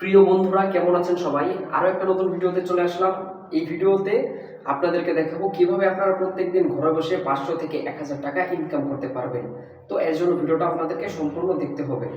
প্রিয় বন্ধুরা, কেমন আছেন সবাই? আরও একটা নতুন ভিডিওতে চলে আসলাম। এই ভিডিওতে আপনাদেরকে দেখাবো কীভাবে আপনারা প্রত্যেকদিন ঘরে বসে পাঁচশো থেকে এক হাজার টাকা ইনকাম করতে পারবেন। তো এর জন্য ভিডিওটা আপনাদেরকে সম্পূর্ণ দেখতে হবে।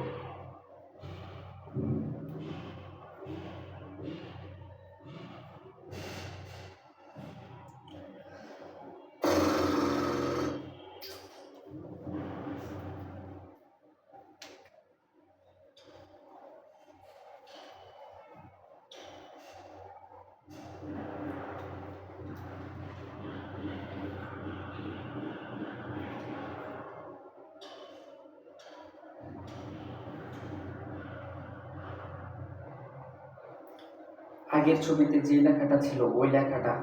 আগের ছবিতে যে লেখাটা ছিল ওই লেখাটা।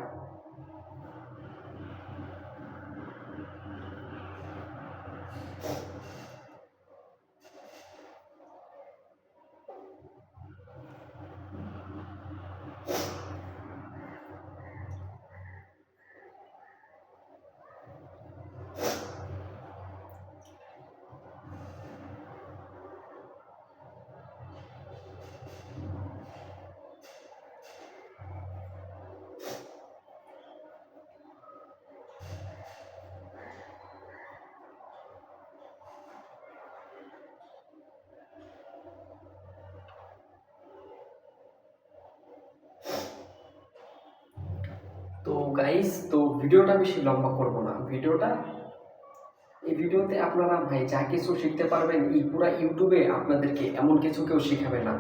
তো গাইস তো ভিডিওটা বেশি লম্বা করব না। ভিডিওটা, এই ভিডিওতে আপনারা ভাই যা কিছু শিখতে পারবেন, এই পুরা ইউটিউবে আপনাদেরকে এমন কিছু কেউ শেখাবে না।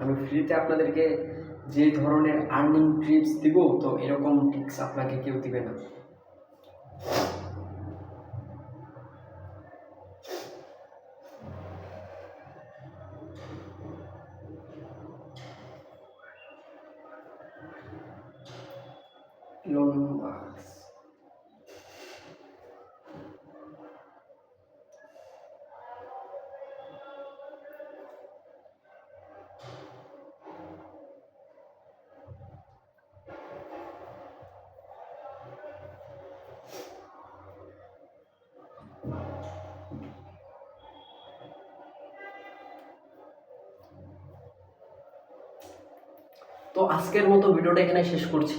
আমি ফ্রিতে আপনাদেরকে যে ধরনের আর্নিং ট্রিপস দিব, তো এরকম টিপস আপনাকে কেউ দিবে না। লম্বা তো আজকের মতো ভিডিওটা এখানে শেষ করছি।